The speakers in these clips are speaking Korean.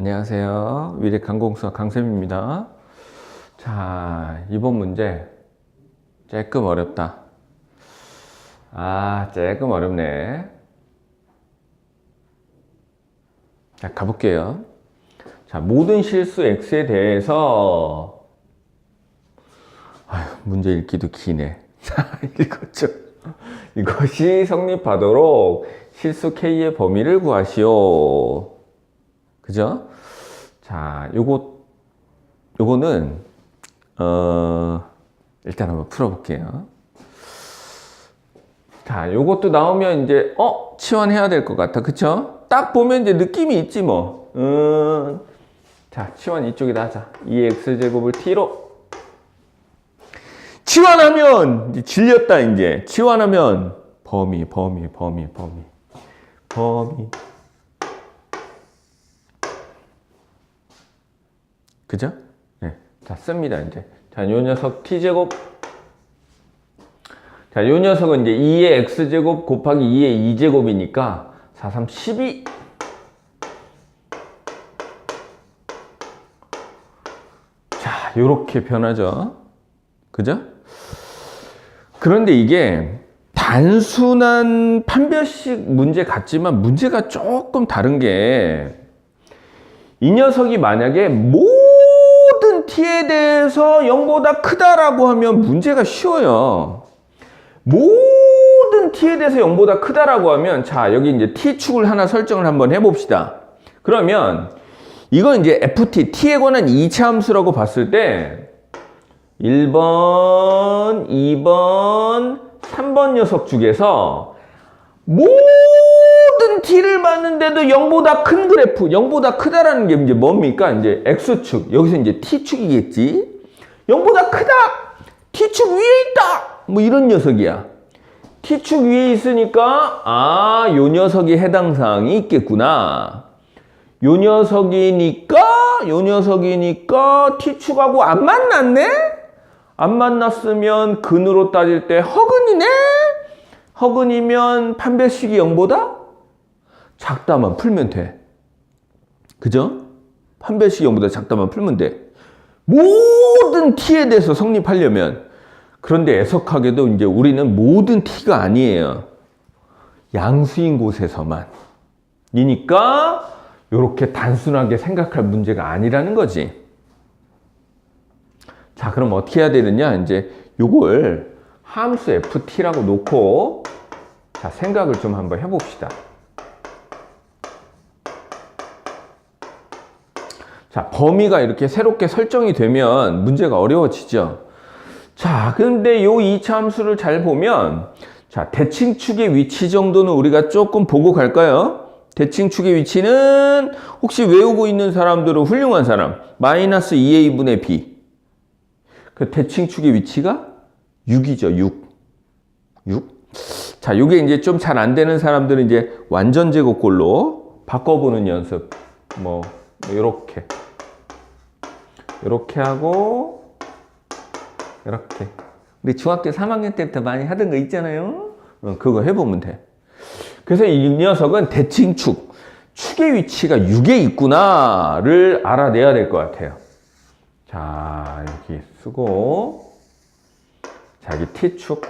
안녕하세요. 위례 강공수학 강쌤입니다. 자, 이번 문제 조금 어렵다. 아, 조금 어렵네. 자, 가볼게요. 자, 모든 실수 x에 대해서 아휴, 문제 읽기도 기네. 자, 읽었죠. 이것이 성립하도록 실수 k의 범위를 구하시오. 그죠? 자, 요거, 요거는, 어, 일단 한번 풀어볼게요. 자, 요것도 나오면 이제, 어? 치환해야 될 것 같아. 그쵸? 딱 보면 이제 느낌이 있지, 뭐. 음, 자, 치환 이쪽에다 하자. 2x제곱을 t로. 치환하면, 이제 질렸다, 이제. 치환하면, 범위, 범위, 범위, 범위. 범위. 그죠? 네. 자, 씁니다, 이제. 자, 요 녀석 t제곱. 자, 요 녀석은 이제 2의 x제곱 곱하기 2의 2제곱이니까 4, 3, 12. 자, 요렇게 변하죠. 그죠? 그런데 이게 단순한 판별식 문제 같지만 문제가 조금 다른 게 이 녀석이 만약에 모든 t에 대해서 0보다 크다라고 하면 문제가 쉬워요. 모든 t에 대해서 0보다 크다라고 하면 자 여기 이제 t축을 하나 설정을 한번 해봅시다. 그러면 이건 이제 ft, t에 관한 2차 함수라고 봤을 때 1번, 2번, 3번 녀석 중에서 모든 t를 봤는데도 0보다 큰 그래프, 0보다 크다라는 게 이제 뭡니까? 이제 x축, 여기서 이제 t축이겠지? 0보다 크다! t축 위에 있다! 뭐 이런 녀석이야. t축 위에 있으니까, 아, 요 녀석이 해당 사항이 있겠구나. 요 녀석이니까, 요 녀석이니까 t축하고 안 만났네? 안 만났으면 근으로 따질 때 허근이네? 허근이면 판별식이 0보다 작다만 풀면 돼. 그죠? 판별식이 0보다 작다만 풀면 돼. 모든 t에 대해서 성립하려면 그런데 애석하게도 이제 우리는 모든 t가 아니에요. 양수인 곳에서만. 이니까 이렇게 단순하게 생각할 문제가 아니라는 거지. 자, 그럼 어떻게 해야 되느냐? 이제 요걸 함수 ft라고 놓고 자, 생각을 좀 한번 해 봅시다. 자, 범위가 이렇게 새롭게 설정이 되면 문제가 어려워지죠. 자, 근데 요 2차 함수를 잘 보면 자, 대칭축의 위치 정도는 우리가 조금 보고 갈까요? 대칭축의 위치는 혹시 외우고 있는 사람들은 훌륭한 사람 마이너스 2a분의 b 그 대칭축의 위치가 6이죠, 6. 6. 자, 요게 이제 좀 잘 안 되는 사람들은 이제 완전 제곱꼴로 바꿔보는 연습. 뭐, 요렇게. 요렇게 하고, 요렇게. 우리 중학교 3학년 때부터 많이 하던 거 있잖아요. 어, 그거 해보면 돼. 그래서 이 녀석은 대칭축, 축의 위치가 6에 있구나를 알아내야 될 것 같아요. 자, 여기 쓰고, 자, 여기 T축.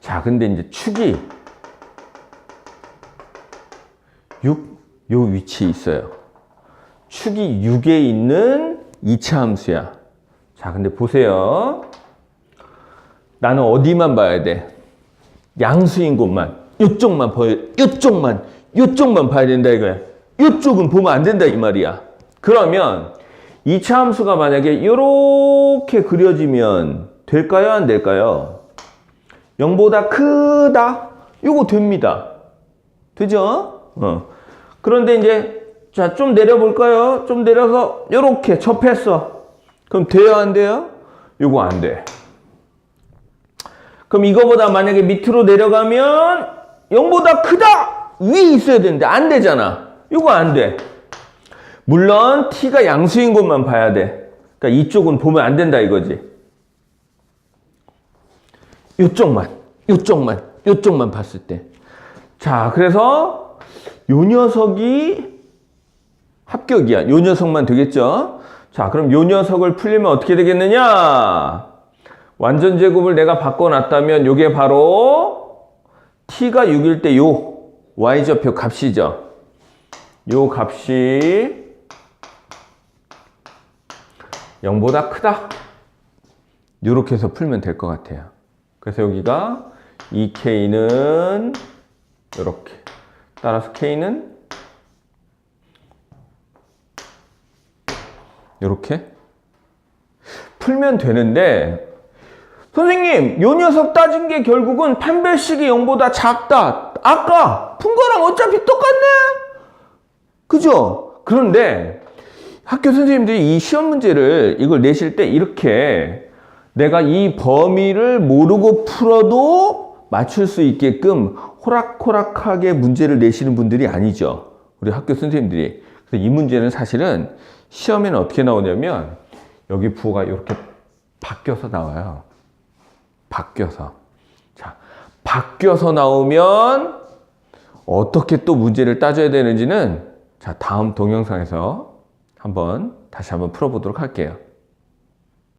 자, 근데 이제 축이 6, 요 위치에 있어요. 축이 6에 있는 2차 함수야. 자, 근데 보세요. 나는 어디만 봐야 돼? 양수인 곳만. 요쪽만 보여. 요쪽만. 요쪽만 봐야 된다 이거야. 요쪽은 보면 안 된다 이 말이야. 그러면 2차 함수가 만약에 이렇게 그려지면 될까요? 안 될까요? 0보다 크다? 이거 됩니다. 되죠? 어. 그런데 이제 자, 좀 내려볼까요? 좀 내려서 이렇게 접했어. 그럼 돼요? 안 돼요? 이거 안 돼. 그럼 이거보다 만약에 밑으로 내려가면 0보다 크다! 위에 있어야 되는데 안 되잖아. 이거 안 돼. 물론 t가 양수인 것만 봐야 돼. 그러니까 이쪽은 보면 안 된다 이거지. 이쪽만, 이쪽만, 이쪽만 봤을 때. 자, 그래서 요 녀석이 합격이야. 요 녀석만 되겠죠? 자, 그럼 요 녀석을 풀리면 어떻게 되겠느냐? 완전 제곱을 내가 바꿔놨다면 요게 바로 t가 6일 때 요 y좌표 값이죠. 요 값이 0보다 크다. 요렇게 해서 풀면 될 것 같아요. 그래서 여기가 2k는 요렇게 따라서 k는 요렇게 풀면 되는데 선생님 요 녀석 따진 게 결국은 판별식이 0보다 작다 아까 푼 거랑 어차피 똑같네 그죠? 그런데 학교 선생님들이 이 시험 문제를 이걸 내실 때 이렇게 내가 이 범위를 모르고 풀어도 맞출 수 있게끔 호락호락하게 문제를 내시는 분들이 아니죠. 우리 학교 선생님들이. 그래서 이 문제는 사실은 시험에는 어떻게 나오냐면 여기 부호가 이렇게 바뀌어서 나와요. 바뀌어서. 자, 바뀌어서 나오면 어떻게 또 문제를 따져야 되는지는 자, 다음 동영상에서 한번 다시 한번 풀어보도록 할게요.